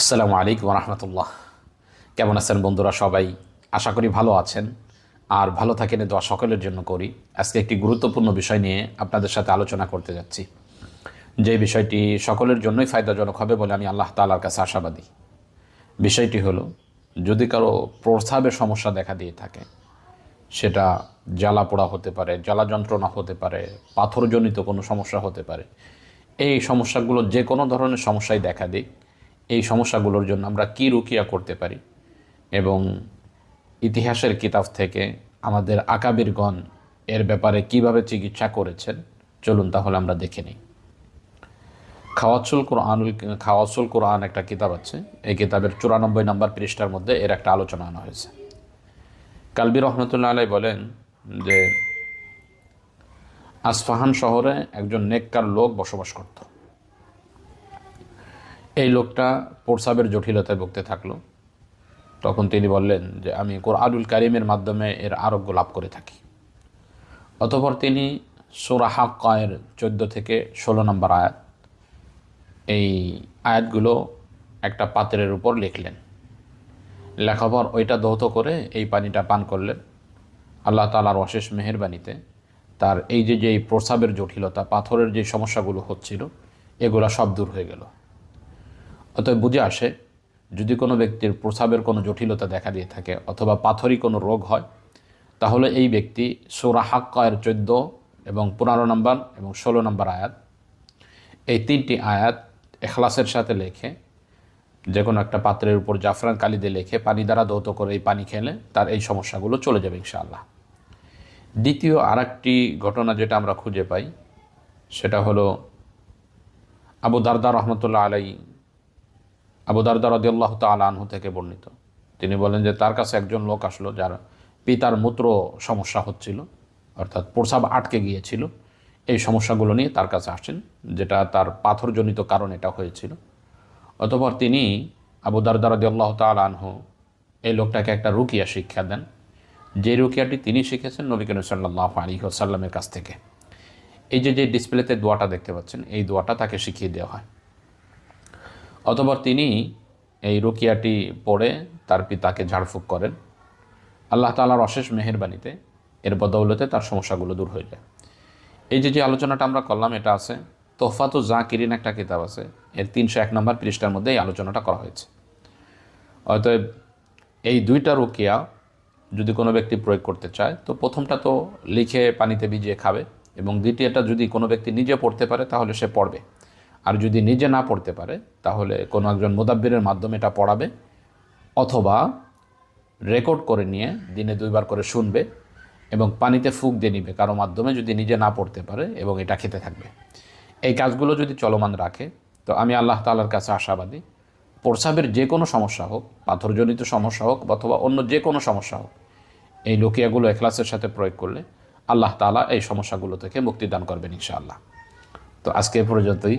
আসসালামু আলাইকুম রহমতুল্লাহ কেমন আছেন বন্ধুরা সবাই? আশা করি ভালো আছেন। আর ভালো থাকেন দোয়া সকলের জন্য করি। আজকে একটি গুরুত্বপূর্ণ বিষয় নিয়ে আপনাদের সাথে আলোচনা করতে যাচ্ছি। যে বিষয়টি সকলের জন্যই ফায়দাজনক হবে বলে আমি আল্লাহ তালার কাছে আশাবাদী। বিষয়টি হলো, যদি কারও প্রস্রাবের সমস্যা দেখা দিয়ে থাকে, সেটা জ্বালা পোড়া হতে পারে, জ্বালা যন্ত্রণা হতে পারে, পাথরজনিত কোনো সমস্যা হতে পারে, এই সমস্যাগুলো যে কোনো ধরনের সমস্যাই দেখা দিক। এই সমস্যাগুলোর জন্য আমরা কী রুকিয়া করতে পারি? এবং ইতিহাসের কিতাব থেকে আমাদের আকাবিরগণ এর ব্যাপারে কীভাবে চিকিৎসা করেছেন? চলুন তাহলে আমরা দেখে নিই। খাওয়াচুল কোরআনুল খাওয়াচুল কোরআন একটা কিতাব আছে। এই কিতাবের চুরানব্বই নম্বর পৃষ্ঠার মধ্যে এর একটা আলোচনা আনা হয়েছে। কালবি রহমতুল্লাহ আলাই বলেন যে, আসফাহান শহরে একজন নেককার লোক বসবাস করত। এই লোকটা প্রসাবের জটিলতায় ভুগতে থাকল। তখন তিনি বললেন যে, আমি কোরআনুল কারিমের মাধ্যমে এর আরোগ্য লাভ করে থাকি। অতপর তিনি সোরাহা কয়ের চোদ্দ থেকে ষোলো নম্বর আয়াত, এই আয়াতগুলো একটা পাত্রের উপর লিখলেন। লেখার পর ওইটা দৌত করে এই পানিটা পান করলেন। আল্লাহ তালার অশেষ মেহেরবানিতে তার এই যে যে এই প্রস্রাবের জটিলতা, পাথরের যে সমস্যাগুলো হচ্ছিল, এগুলো সব দূর হয়ে গেল। অতএব বুঝে আসে, যদি কোনো ব্যক্তির প্রস্রাবের কোনো জটিলতা দেখা দিয়ে থাকে অথবা পাথরই কোনো রোগ হয়, তাহলে এই ব্যক্তি সুরাহাক্কায়ের চোদ্দ এবং পনেরো নম্বর এবং ষোলো নম্বর আয়াত, এই তিনটি আয়াত এখলাসের সাথে লেখে, যে কোনো একটা পাত্রের উপর জাফরান কালি দিয়ে লেখে, পানি দ্বারা দৌত করে এই পানি খেলে তার এই সমস্যাগুলো চলে যাবে ইনশাআল্লাহ। দ্বিতীয় আর ঘটনা যেটা আমরা খুঁজে পাই, সেটা হলো আবু দারদা রহমতুল্লাহ আলাই আবু দারদা রদিয়াল্লাহ তালাহু থেকে বর্ণিত। তিনি বলেন যে তার কাছে একজন লোক আসলো যার পিতার মূত্র সমস্যা হচ্ছিল, অর্থাৎ প্রসাব আটকে গিয়েছিল। এই সমস্যাগুলো নিয়ে তার কাছে আসেন যেটা তার পাথরজনিত কারণ এটা হয়েছিল। অতপর তিনি আবু দারদা রদিয়াল্লাহ তালাহু এই লোকটাকে একটা রুকিয়া শিক্ষা দেন। যে রুকিয়াটি তিনি শিখেছেন নবী করিম সাল্লাহ আলী সাল্লামের কাছ থেকে। এই যে যে ডিসপ্লেতে দোয়াটা দেখতে পাচ্ছেন, এই দোয়াটা তাকে শিখিয়ে দেওয়া হয়। অতপর তিনি এই রুকিয়াটি পড়ে তার পিতাকে ঝাড়ফুঁক করেন। আল্লাহ তালার অশেষ মেহেরবানিতে এর বদৌলতে তার সমস্যাগুলো দূর হয়ে যায়। এই যে যে আলোচনাটা আমরা করলাম, এটা আছে তোহফাতু জাকিরিন একটা কিতাব আছে, এর তিনশো এক নম্বর পৃষ্ঠার মধ্যে এই আলোচনাটা করা হয়েছে। অতএব এই দুইটা রুকিয়া যদি কোনো ব্যক্তি প্রয়োগ করতে চায়, তো প্রথমটা তো লিখে পানিতে ভিজিয়ে খাবে এবং দ্বিতীয়টা যদি কোনো ব্যক্তি নিজে পড়তে পারে, তাহলে সে পড়বে। আর যদি নিজে না পড়তে পারে, তাহলে কোনো একজন মোদাব্বিরের মাধ্যমে এটা পড়াবে অথবা রেকর্ড করে নিয়ে দিনে দুইবার করে শুনবে এবং পানিতে ফুক দিয়ে নিবে, কারও মাধ্যমে যদি নিজে না পড়তে পারে এবং এটা খেতে থাকবে। এই কাজগুলো যদি চলমান রাখে, তো আমি আল্লাহ তালার কাছে আশাবাদী, প্রসাবের যে কোনো সমস্যা হোক, পাথরজনিত সমস্যা হোক অথবা অন্য যে কোনো সমস্যা হোক, এই লোকিয়াগুলো এখলাসের সাথে প্রয়োগ করলে আল্লাহ তালা এই সমস্যাগুলো থেকে মুক্তিদান করবেন ইনশাআল্লাহ। তো আজকে পর্যন্তই।